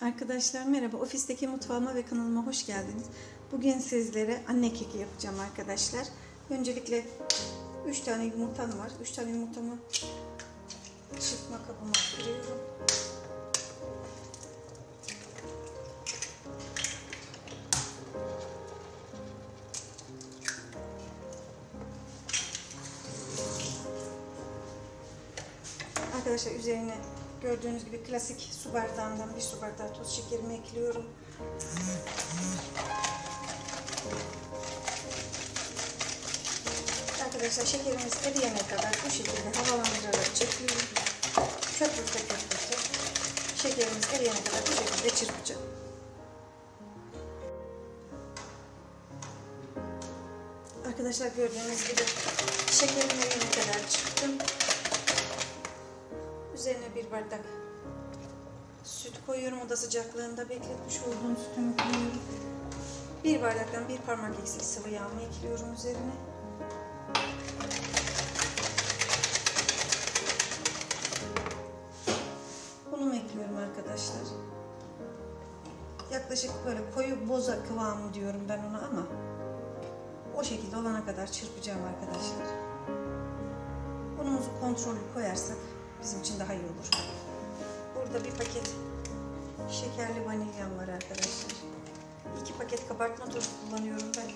Arkadaşlar merhaba. Ofisteki mutfağıma ve kanalıma hoş geldiniz. Bugün sizlere anne keki yapacağım arkadaşlar. Öncelikle 3 tane yumurtam var. 3 tane yumurtamı çırpma kabıma kırıyorum. Arkadaşlar üzerine gördüğünüz gibi klasik su bardağından bir su bardağı toz şekerimi ekliyorum. Arkadaşlar şekerimiz eriyene kadar bu şekilde havalandırarak çekiyorum. Köpürte köpürte. Şekerimiz eriyene kadar bu şekilde çırpacağım. Arkadaşlar gördüğünüz gibi şekerim eriyene kadar çırptım. Üzerine bir bardak süt koyuyorum. Oda sıcaklığında bekletmiş olduğum sütümü koyuyorum. Bir bardaktan bir parmak eksik sıvı yağımı ekliyorum üzerine. Unumu ekliyorum arkadaşlar. Yaklaşık böyle koyu boza kıvamı diyorum ben ona ama o şekilde olana kadar çırpacağım arkadaşlar. Unumuzu kontrollü koyarsak bizim için daha iyi olur. Burada bir paket şekerli vanilyam var arkadaşlar. İki paket kabartma tozu kullanıyorum ben.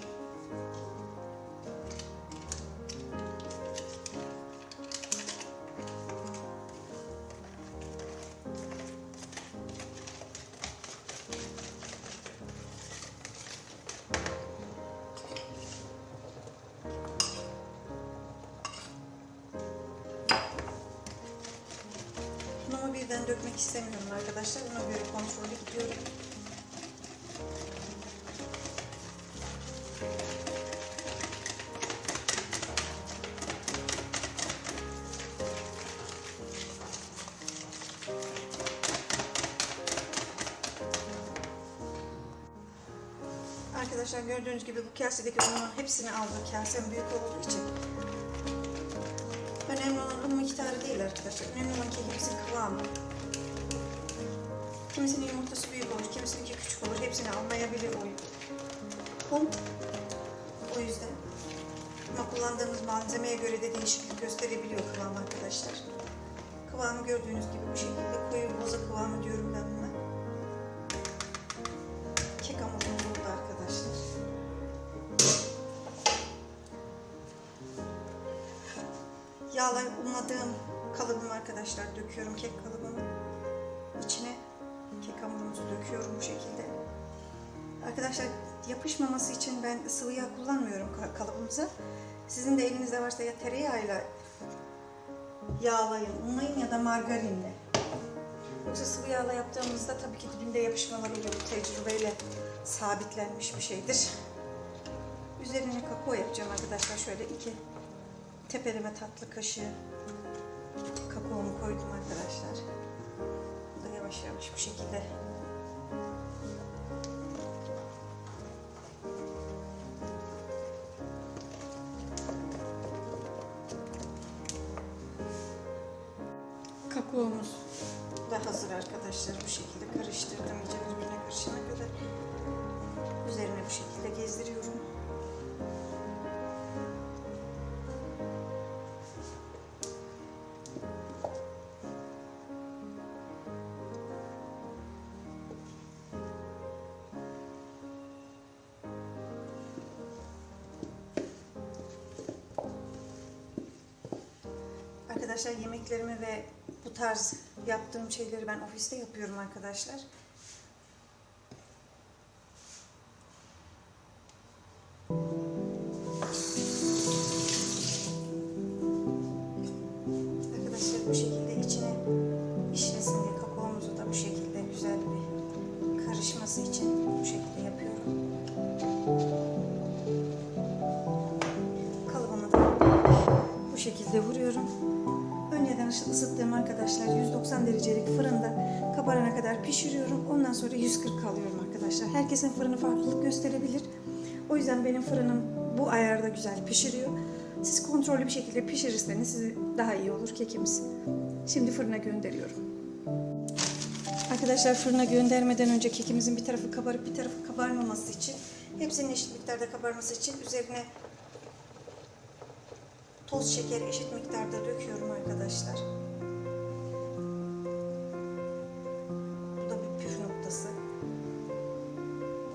Birden dökmek istemiyorum arkadaşlar. Ona göre kontrollü gidiyorum. Arkadaşlar gördüğünüz gibi bu kasedeki unun hepsini aldım. Kasem büyük olduğu için. Önemli olan un miktarı değil arkadaşlar. Önemli olan kekimizin kıvamı. Kimisinin yumurtası büyük olur, kimisinin küçük olur. Hepsini almayabilir o un. O yüzden. Ama kullandığımız malzemeye göre de değişiklik gösterebiliyor kıvam arkadaşlar. Kıvamı gördüğünüz gibi bu şekilde koyu boza kıvamı diyorum ben buna. Kek hamurumuz oldu arkadaşlar. Yağla unladığım kalıbımı arkadaşlar döküyorum kek kalıbımı. İçine kek hamurumuzu döküyorum bu şekilde. Arkadaşlar yapışmaması için ben sıvı yağ kullanmıyorum ka- kalıbımıza. Sizin de elinizde varsa ya tereyağıyla yağlayın, unlayın ya da margarinle. Yoksa sıvı yağla yaptığımızda tabii ki dibinde yapışmalar oluyor. Bu tecrübeyle sabitlenmiş bir şeydir. Üzerine kakao yapacağım arkadaşlar. Şöyle iki tepeleme tatlı kaşığı kakaomu koydum arkadaşlar. Bu da yavaş yavaş bu şekilde Kakaomuz da hazır arkadaşlar. Bu şekilde karıştırdım. İyice birbirine karışana kadar. Üzerine bu şekilde gezdiriyorum. Arkadaşlar yemeklerimi ve bu tarz yaptığım şeyleri ben ofiste yapıyorum arkadaşlar. Arkadaşlar bu şekilde içine pişiresin diye kakaomuzu da bu şekilde güzel bir karışması için bu şekilde yapıyorum. Kalıbımı da bu şekilde vuruyorum. Önceden ısı- ısıttığım arkadaşlar 190 derecelik fırında kabarana kadar pişiriyorum. Ondan sonra 140 alıyorum arkadaşlar. Herkesin fırını farklılık gösterebilir. O yüzden benim fırınım bu ayarda güzel pişiriyor. Siz kontrollü bir şekilde pişirirseniz size daha iyi olur kekimiz. Şimdi fırına gönderiyorum. Arkadaşlar fırına göndermeden önce kekimizin bir tarafı kabarıp bir tarafı kabarmaması için hepsinin eşit miktarda kabarması için üzerine toz şeker eşit miktarda döküyorum arkadaşlar. Bu da bir püf noktası.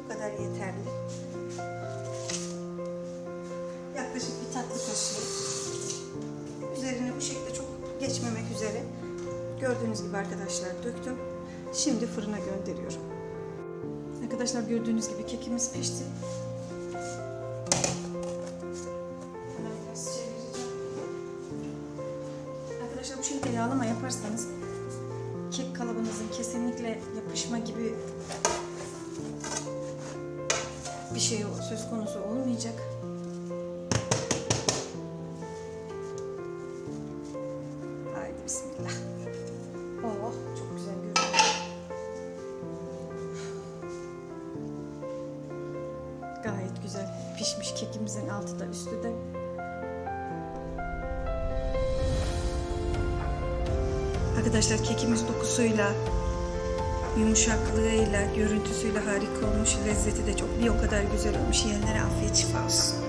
Bu kadar yeterli. Yaklaşık bir tatlı kaşığı. Üzerine bu şekilde çok geçmemek üzere gördüğünüz gibi arkadaşlar döktüm. Şimdi fırına gönderiyorum. Arkadaşlar gördüğünüz gibi kekimiz pişti. Arkadaşlar bu şekilde yağlama yaparsanız kek kalıbınızın kesinlikle yapışma gibi bir şey söz konusu olmayacak. Haydi bismillah. Oh çok güzel görünüyor. Gayet güzel pişmiş kekimizin altı da üstü de. Arkadaşlar kekimiz dokusuyla, yumuşaklığıyla, görüntüsüyle harika olmuş. Lezzeti de çok bir o kadar güzel olmuş. Yiyenlere afiyet şifa olsun.